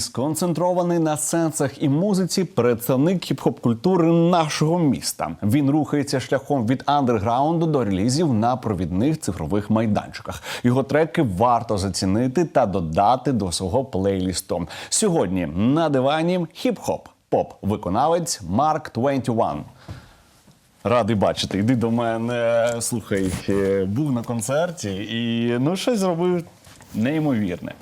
Сконцентрований на сенсах і музиці, представник хіп-хоп культури нашого міста. Він рухається шляхом від андерграунду до релізів на провідних цифрових майданчиках. Його треки варто зацінити та додати до свого плейлісту. Сьогодні на дивані хіп-хоп, поп-виконавець Марк 21. Радий бачити. Йди до мене. Слухай, е, був на концерті і ну щось зробив. Неймовірне.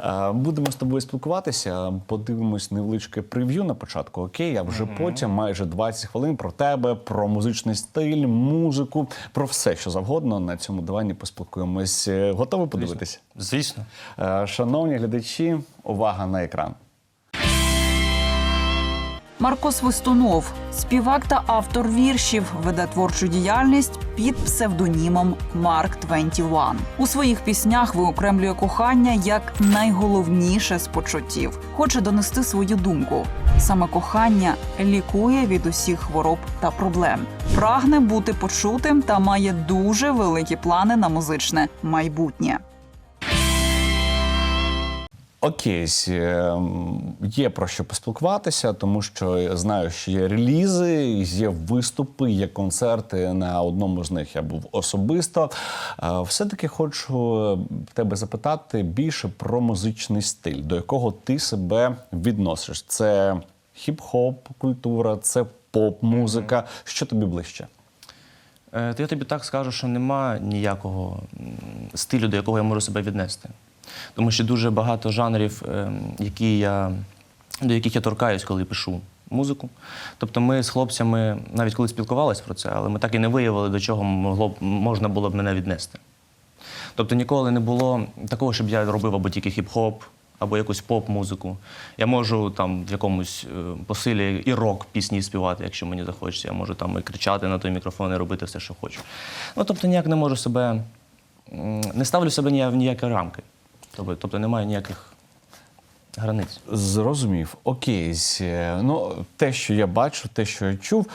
Е, Будемо з тобою спілкуватися. Подивимось невеличке прев'ю на початку. Окей, а вже потім майже 20 хвилин про тебе, про музичний стиль, музику, про все, що завгодно. На цьому дивані поспілкуємось. Е, Готові подивитися? Звісно. Е, Шановні глядачі, увага на екран. Марко Свистунов, співак та автор віршів, веде творчу діяльність під псевдонімом Марк 21. У своїх піснях виокремлює кохання як найголовніше з почуттів. Хоче донести свою думку. Саме кохання лікує від усіх хвороб та проблем. Прагне бути почутим та має дуже великі плани на музичне майбутнє. Окей, е, є про що поспілкуватися, тому що я знаю, що є релізи, є виступи, є концерти. На одному з них я був особисто. Е, Все-таки хочу тебе запитати більше про музичний стиль, до якого ти себе відносиш. Це хіп-хоп культура, це поп-музика. Що тобі ближче? Е, я тобі так скажу, що нема ніякого стилю, до якого я можу себе віднести. Тому що дуже багато жанрів, е, які я, до яких я торкаюсь, коли пишу музику. Тобто ми з хлопцями навіть коли спілкувалися про це, але ми так і не виявили, до чого могло можна було б мене віднести. Тобто ніколи не було такого, щоб я робив або тільки хіп-хоп, або якусь поп-музику. Я можу там в якомусь е, посилі і рок пісні співати, якщо мені захочеться. Я можу там і кричати на той мікрофон і робити все, що хочу. Ну тобто ніяк не можу себе, не ставлю себе в ніякі рамки. Тобто, тобто немає ніяких границь. Зрозумів. Окей. е, Ну, те, що я бачу, те, що я чув.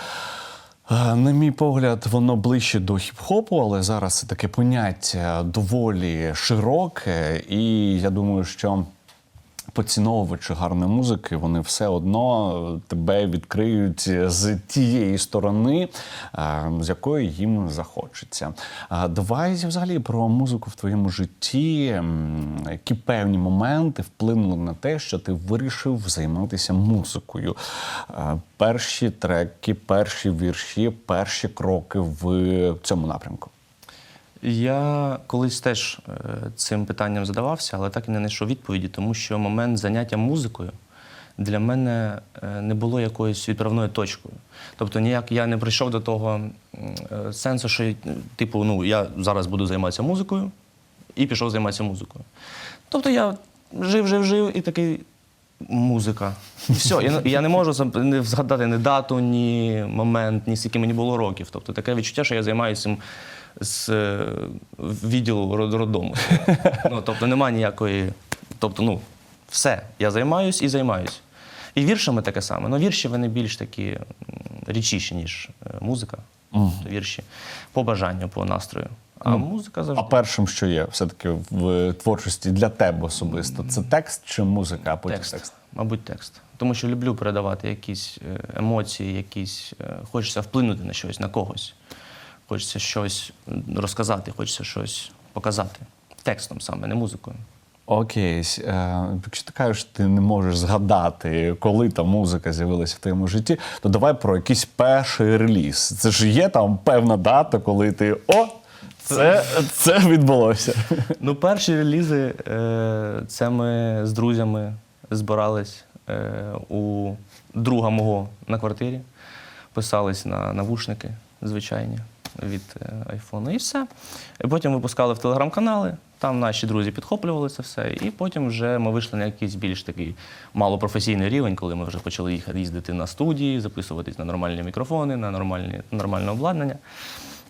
е, На мій погляд, воно ближче до хіп-хопу, але зараз це таке поняття доволі широке, і я думаю, що поціновувачі гарної музики, вони все одно тебе відкриють з тієї сторони, е, з якої їм захочеться. А Давай взагалі про музику в твоєму житті. Які певні моменти вплинули на те, що ти вирішив займатися музикою? Е, Перші треки, перші вірші, перші кроки в цьому напрямку. Я колись теж е, цим питанням задавався, але так і не знайшов відповіді, тому що момент заняття музикою для мене е, не було якоюсь відправною точкою. Тобто ніяк я не прийшов до того е, сенсу, що типу, ну я зараз буду займатися музикою і пішов займатися музикою. Тобто я жив, жив, жив і такий. Музика. І все. Я, не- можу згадати ні дату, ні момент, ні скільки мені було років. Тобто таке відчуття, що я займаюся з е, відділу роддому. Ну, тобто немає ніякої. Тобто, ну, все, я займаюсь і займаюсь. І віршами таке саме. Ну, вірші вони більш такі м, рідчіші, ніж е, музика. Тобто вірші по бажанню, по настрою. А музика завжди. А першим, що є, все-таки в творчості для тебе особисто, це текст чи музика, а потім текст. текст. Мабуть, текст. Тому що люблю передавати якісь е, емоції, якісь хочеться вплинути на щось, на когось. Хочеться щось розказати, хочеться щось показати. Текстом саме, не музикою. Окей, е, якщо ти кажеш, ти не можеш згадати, коли та музика з'явилася в твоєму житті, то давай про якийсь перший реліз. Це ж є там певна дата, коли ти о, це, це відбулося. Ну, перші релізи е, це ми з друзями збирались е, у друга мого на квартирі, писались на навушники звичайні від е, айфону і все. І потім випускали в телеграм-канали, там наші друзі підхоплювали це все. І потім вже ми вийшли на якийсь більш такий малопрофесійний рівень, коли ми вже почали їхати їздити на студії, записуватись на нормальні мікрофони, на нормальні, нормальне обладнання.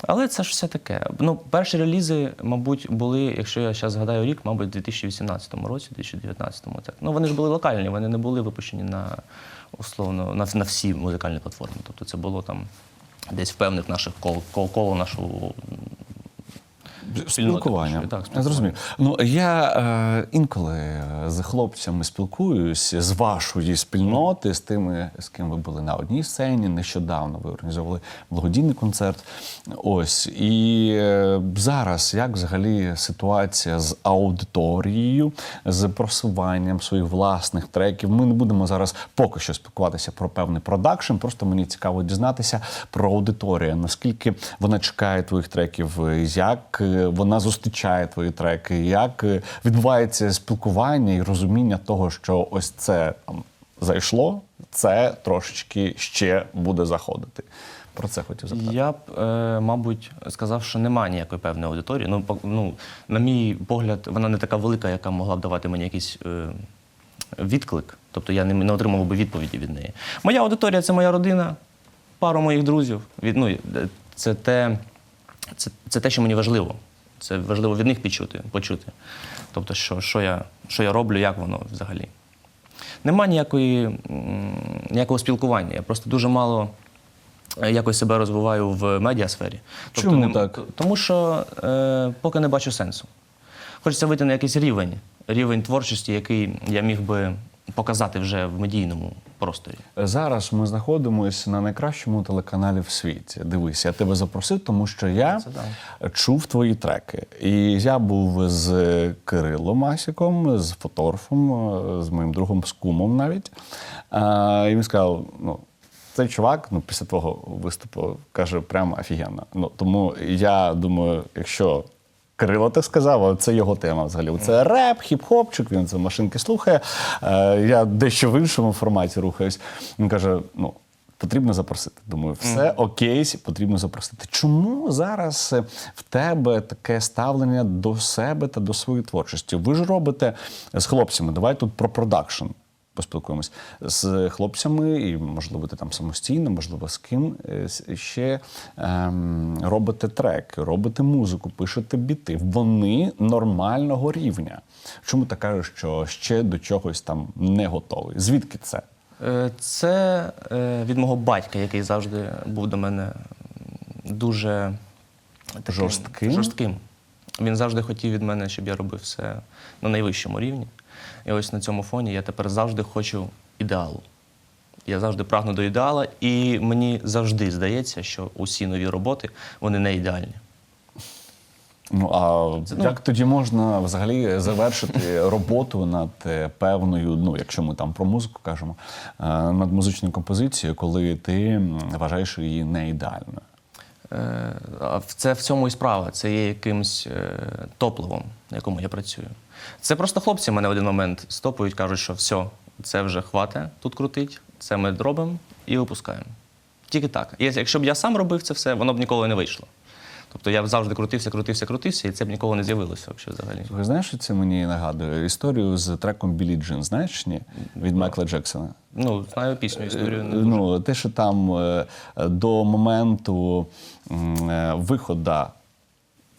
Але це ж все таке. Ну, перші релізи, мабуть, були, якщо я зараз згадаю рік, мабуть, у 2018 році, 2019 так. Ну, вони ж були локальні, вони не були випущені на условно на, на всі музикальні платформи. Тобто це було там десь в певних наших кол, кол, коло нашого Спілкування. Так, зрозумів. Ну я е, інколи е, з хлопцями спілкуюсь з вашої спільноти, з тими, з ким ви були на одній сцені. Нещодавно ви організовували благодійний концерт. Ось і е, зараз як взагалі ситуація з аудиторією, з просуванням своїх власних треків. Ми не будемо зараз поки що спілкуватися про певний продакшн. Просто мені цікаво дізнатися про аудиторію. Наскільки вона чекає твоїх треків, як е, вона зустрічає твої треки, як е, відбувається спілкування і розуміння того, що ось це там зайшло, це трошечки ще буде заходити. Про це хотів запитати. Я б, е, мабуть, сказав, що немає ніякої певної аудиторії. Ну, по- ну, на мій погляд, вона не така велика, яка могла б давати мені якийсь е, відклик. Тобто я не, не отримав би відповіді від неї. Моя аудиторія це моя родина, пару моїх друзів. Від, ну, е, це, те, це, це те, що мені важливо. Це важливо від них почути. почути. Тобто, що, що, я, що я роблю, як воно взагалі. Нема ніякої, ніякого спілкування. Я просто дуже мало е, якось себе розвиваю в медіасфері. Чому не- так? Тому що е, поки не бачу сенсу. Хочеться вийти на якийсь рівень, рівень творчості, який я міг би показати вже в медійному просторі. Зараз ми знаходимося на найкращому телеканалі в світі. Дивись, я тебе запросив, тому що я Це чув твої треки. І я був з Кирилом Масіком, з фотографом, е, з моїм другом з кумом навіть. І він сказав: ну. Цей чувак, ну після твого виступу, каже, прямо офігенно. Ну тому я думаю, якщо Кирило так сказав, це його тема взагалі. Це реп, хіп-хопчик, він це машинки слухає. Е, я дещо в іншому форматі рухаюсь. Він каже: ну. Потрібно запросити. Думаю, все окей, потрібно запросити. Чому зараз е, в тебе таке ставлення до себе та до своєї творчості? Ви ж робите з хлопцями. Давай тут про продакшн поспілкуємось з хлопцями, і можливо, ти там самостійно, можливо, з ким е, ще ем, робите треки, робите музику, пишете біти. Вони нормального рівня. Чому ти кажеш, що ще до чогось там не готовий? Звідки це? Е, Це е, від мого батька, який завжди був до мене дуже таким Жорстким? жорстким. Він завжди хотів від мене, щоб я робив все на найвищому рівні. І ось на цьому фоні я тепер завжди хочу ідеалу. Я завжди прагну до ідеала, і мені завжди здається, що усі нові роботи вони не ідеальні. Ну а як тоді можна взагалі завершити роботу над е, певною, ну якщо ми там про музику кажемо, е, над музичною композицією, коли ти вважаєш її не ідеальною? Е, Це в цьому і справа. Це є якимсь е, топливом, на якому я працюю. Це просто хлопці мене в один момент стопують, кажуть, що все, це вже хвате тут крутить, це ми робимо і випускаємо. Тільки так. Якщо б я сам робив це все, воно б ніколи не вийшло. Тобто я завжди крутився, крутився, крутився, і це б ніколи не з'явилося взагалі. Слухай, знаєш, що це мені нагадує історію з треком Білі Джин, знаєш ні? Від Майкла Джексона. Ну, знаю пісню, історію. не дуже. Ну, те, що там е, до моменту е, виходу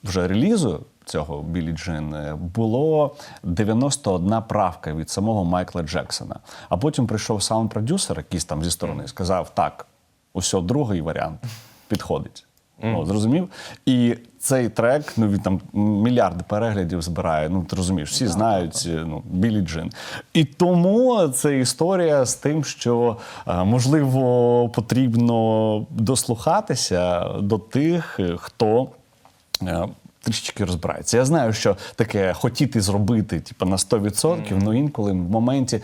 вже релізу цього Білі Джин е, було 91 правка від самого Майкла Джексона. А потім прийшов саунд-продюсер, якийсь там зі сторони, і сказав: так, усе, другий варіант підходить. Ну, зрозумів? І цей трек, ну він там мільярди переглядів збирає. Ну ти розумієш, всі знають е, ну, Білі Джин. І тому це історія з тим, що е, можливо потрібно дослухатися до тих, е, хто. е, Трішечки розбирається. Я знаю, що таке хотіти зробити, типу, на 100%, ну інколи в моменті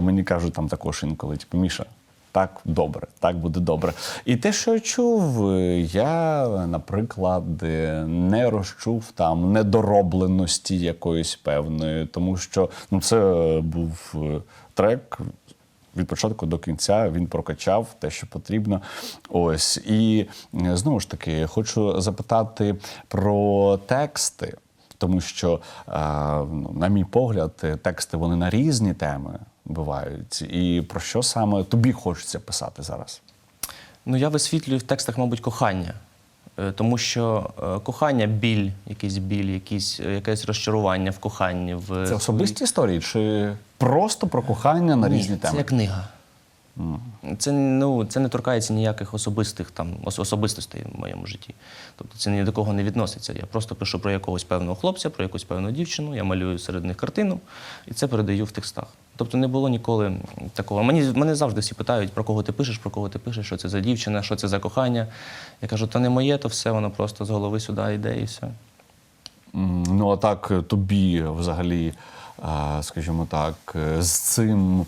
мені кажуть там також інколи, типу, Міша, так добре, так буде добре. І те, що я чув, я, наприклад, не розчув там недоробленості якоїсь певної, тому що ну, це був е, трек. Від початку до кінця він прокачав те, що потрібно. Ось і е, знову ж таки хочу запитати про тексти, тому що, е, ну, на мій погляд, тексти вони на різні теми бувають. І про що саме тобі хочеться писати зараз? Ну, я висвітлюю в текстах, мабуть, кохання. Е, Тому що е, кохання, біль, якийсь біль, якісь, е, якесь розчарування в коханні. В Це особисті історії чи просто про кохання на Ні, різні теми? Це книга. Це, ну, це не торкається ніяких особистих там, особистостей в моєму житті. Тобто це ні до кого не відноситься. Я просто пишу про якогось певного хлопця, про якусь певну дівчину, я малюю серед них картину і це передаю в текстах. Тобто не було ніколи такого. Мені, мене завжди всі питають, про кого ти пишеш, про кого ти пишеш, що це за дівчина, що це за кохання. Я кажу, то не моє, то все, воно просто з голови сюди йде і все. Ну, а так е, тобі взагалі, е, скажімо так, е, з цим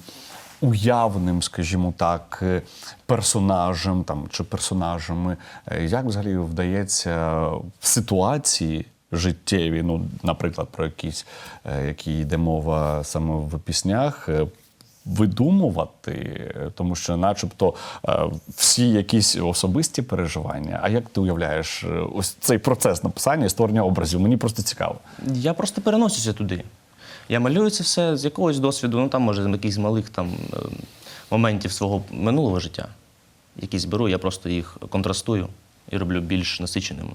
уявним, скажімо так, е, персонажем там, чи персонажами, е, як взагалі вдається в ситуації життєві, ну, наприклад, про якісь, е, які йде мова саме в піснях, видумувати, тому що, начебто, всі якісь особисті переживання. А як ти уявляєш ось цей процес написання і створення образів? Мені просто цікаво. Я просто переносюся туди. Я малюю це все з якогось досвіду, ну там, може, з якихось малих там, е, моментів свого минулого життя. Якісь беру, я просто їх контрастую і роблю більш насиченими.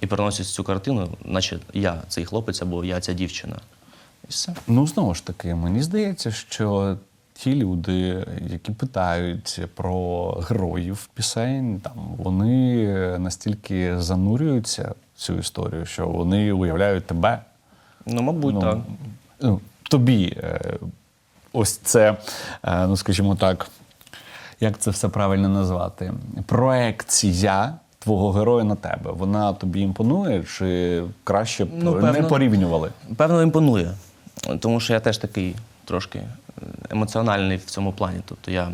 І переносю цю картину, наче я цей хлопець або я ця дівчина. І все. Ну знову ж таки, мені здається, що ті люди, які питають про героїв пісень, там вони настільки занурюються в цю історію, що вони уявляють тебе. Ну, мабуть, ну, так. Ну, тобі е, ось це, е, ну скажімо так, як це все правильно назвати? Проекція твого героя на тебе. Вона тобі імпонує, чи краще б Ну, не порівнювали? Певно, імпонує. Тому що я теж такий трошки емоціональний в цьому плані. Тобто я,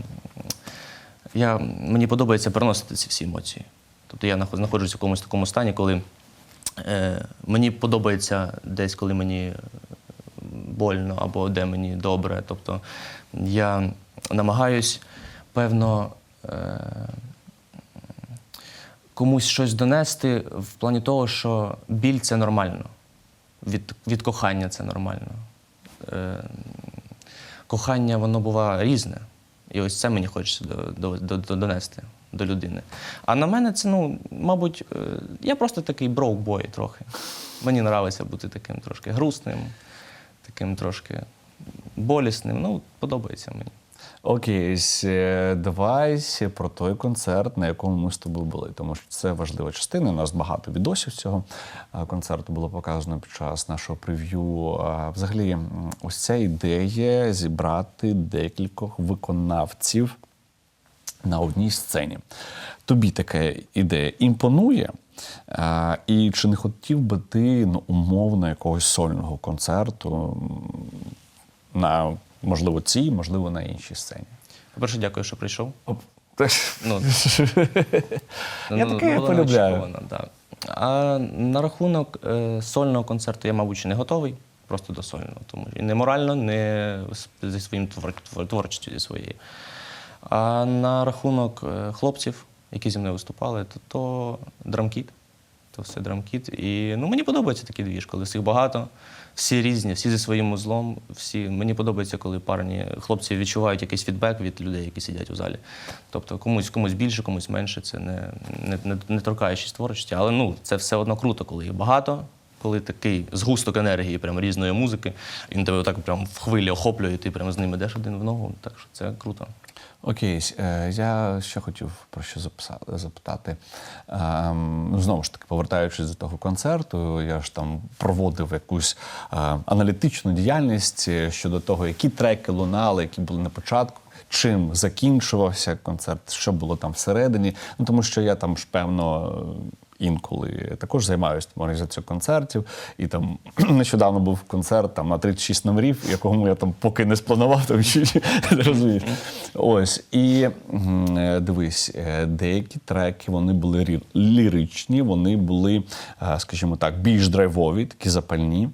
я, мені подобається переносити ці всі емоції. Тобто я наход- знаходжусь в якомусь такому стані, коли е, мені подобається десь, коли мені е, больно або де мені добре. Тобто я намагаюсь, певно, е, комусь щось донести в плані того, що біль це нормально, від, від кохання це нормально. Е, кохання воно буває різне. І ось це мені хочеться до, до, до, до- донести до людини. А на мене це, ну, мабуть, е, я просто такий броук-бой трохи. Мені подобається бути таким трошки грустним, таким трошки болісним. Ну, подобається мені. Окей, давай про той концерт, на якому ми з тобою були, тому що це важлива частина. У нас багато відосів цього концерту було показано під час нашого прев'ю. Взагалі, ось ця ідея зібрати декількох виконавців на одній сцені. Тобі така ідея імпонує? А, і чи не хотів би ти ну, умовно якогось сольного концерту на можливо цій, можливо, на іншій сцені? По-перше, дякую, що прийшов. Ну, Я ну, таке було полюбляю. так. А на рахунок е, сольного концерту я, мабуть, не готовий. Просто до сольного. Тому і не морально, не зі своїм твор, твор- творчістю зі своєю. А на рахунок е, хлопців, які зі мною виступали, то, то драмкіт. То все драмкіт. І ну, мені подобається такий двіж, коли всіх багато, всі різні, всі зі своїм узлом. Всі. Мені подобається, коли парні, хлопці відчувають якийсь фідбек від людей, які сидять у залі. Тобто комусь, комусь більше, комусь менше, це не, не, не, не торкаючись творчості. Але ну, це все одно круто, коли їх багато. Коли такий згусток енергії, прям різної музики, він тебе так прям в хвилі охоплює, і ти прям з ним ідеш один в ногу. Так що це круто. Окей, е, я ще хотів про що запитати. Ем, ну, знову ж таки, повертаючись до того концерту, я ж там проводив якусь е, аналітичну діяльність щодо того, які треки лунали, які були на початку. Чим закінчувався концерт, що було там всередині. Ну тому що я там ж певно інколи також займаюся організацією концертів. І там нещодавно був концерт там на 36 номерів, якому я там поки не спланував, що розумієш. Ось і е, дивись, е, деякі треки вони були ліричні, вони були, е, скажімо так, більш драйвові, такі запальні.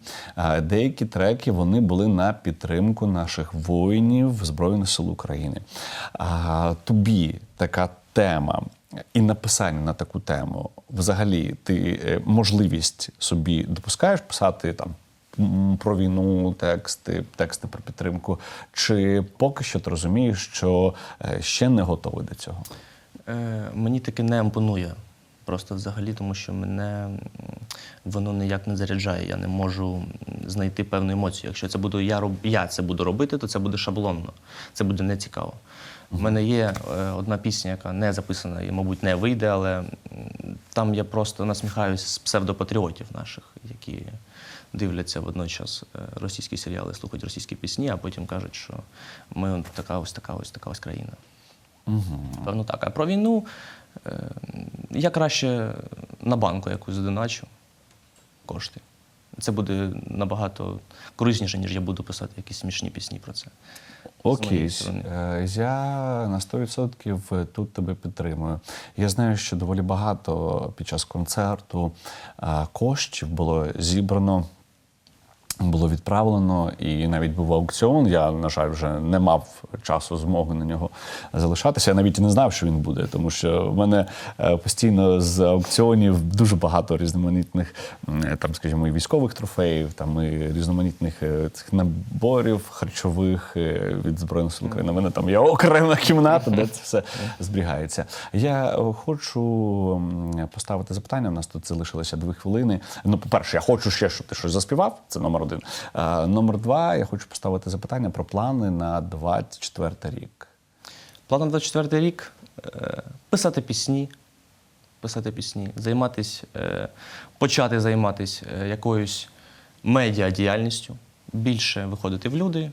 Деякі треки вони були на підтримку наших воїнів Збройних сил України. Тобі така тема і написання на таку тему, взагалі, ти е, можливість собі допускаєш писати там про війну, тексти, тексти про підтримку, чи поки що ти розумієш, що е, ще не готовий до цього? Е, мені таки не імпонує Просто взагалі, тому що мене воно ніяк не заряджає. Я не можу знайти певну емоцію. Якщо це буду я роб... я це буду робити, то це буде шаблонно. Це буде нецікаво. У мене є е, одна пісня, яка не записана і, мабуть, не вийде, але там я просто насміхаюся з псевдопатріотів наших, які дивляться водночас е, російські серіали, слухають російські пісні, а потім кажуть, що ми така ось така ось така ось країна. Певно так. А про війну е, я краще на банку якусь задоначу кошти. Це буде набагато корисніше, ніж я буду писати якісь смішні пісні про це. Окей. Е, я на 100% тут тебе підтримую. Я знаю, що доволі багато під час концерту е, коштів було зібрано. Було відправлено, і навіть був аукціон. Я, на жаль, вже не мав часу змоги на нього залишатися. Я навіть не знав, що він буде, тому що в мене е, постійно з аукціонів дуже багато різноманітних, е, там, скажімо, і військових трофеїв, там і різноманітних е, цих наборів харчових від Збройних сил України. У мене там є окрема кімната, де це все зберігається. Я хочу поставити запитання. У нас тут залишилося дві хвилини. Ну, по-перше, я хочу ще, щоб ти щось заспівав. Це номер один. Е, Номер два, я хочу поставити запитання про плани на 24 рік. План на 24 рік е, писати пісні, писати пісні, займатись, е, почати займатися е, якоюсь медіадіяльністю, більше виходити в люди,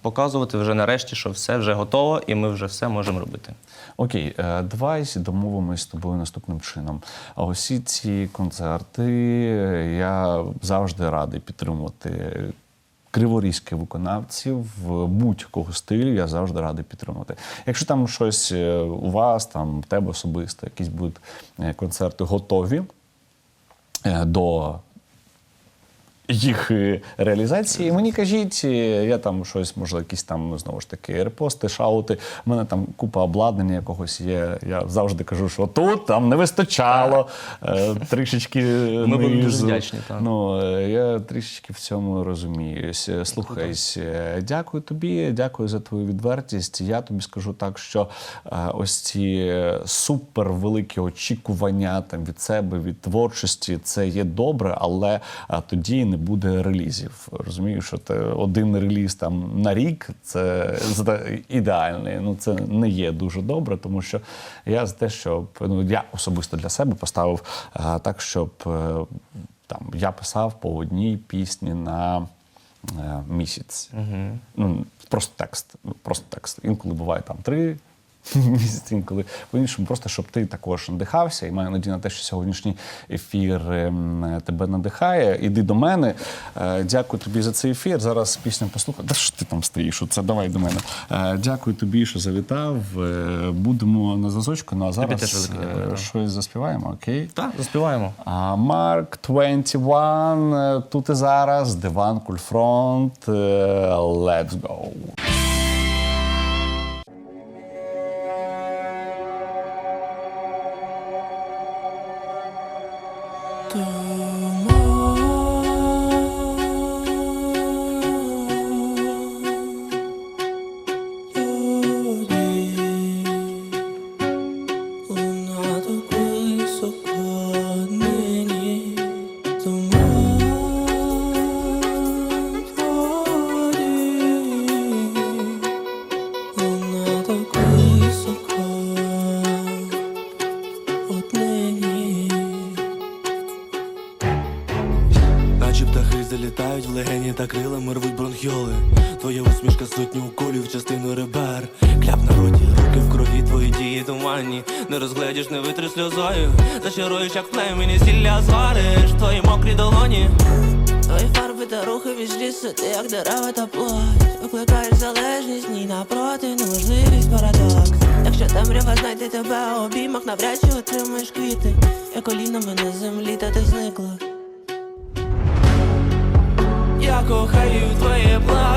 показувати вже нарешті, що все вже готово, і ми вже все можемо робити. Окей, е, давай домовимось з тобою наступним чином. А Усі ці концерти е, я завжди радий підтримувати. Криворізьких виконавців будь-якого стилю я завжди радий підтримувати. Якщо там щось е, у вас, там в тебе особисто, якісь будуть концерти готові до їх е, реалізації. Мені кажіть, е, я там щось, може, якісь там знову ж таки репости, шаути. У мене там купа обладнання якогось є. Я завжди кажу, що тут там не вистачало е, трішечки. Ми будемо дуже вдячні. Ну я трішечки в цьому розуміюся. Слухайсь, дякую тобі, дякую за твою відвертість. Я тобі скажу так, що ось ці е, супер великі очікування там від себе, від творчості, це є добре, але тоді не буде релізів. Розумію, що те один реліз там на рік це ідеальний. Ну це не є дуже добре, тому що я за те, щоб ну я особисто для себе поставив е, так, щоб е, там я писав по одній пісні на е, місяць. Ну, просто текст. Просто текст. Інколи буває там три. Місяць інколи по-іншому, просто щоб ти також надихався, і маю надію на те, що сьогоднішній ефір ем, тебе надихає. Іди до мене. Е, Дякую тобі за цей ефір. Зараз пісню послухай. Та що ти там стоїш? Оце давай до мене. Е, Дякую тобі, що завітав. Е, Будемо на зв'язочку. Ну а теж зараз дякую, щось заспіваємо, окей? Так, заспіваємо. А, Марк 21, е, тут і зараз, Диван Кульфронт. Let's go. Та крилами рвуть бронхіоли. Твоя усмішка сотні уколів частину ребер. Кляп на роті, руки в крові, твої дії туманні. Не розгледіш, не витри сльозою. Зачаруєш, як племені, сілля звариш, твої мокрі долоні. Твої фарби та рухи від лісу, ти як дерева та плоть Викликаєш залежність, ні напроти, неможливість парадокс Якщо темрява знайде тебе у обіймах, навряд чи отримаєш квіти Я колінами на землі, та ти зникла Я кохаю твоє плем'я.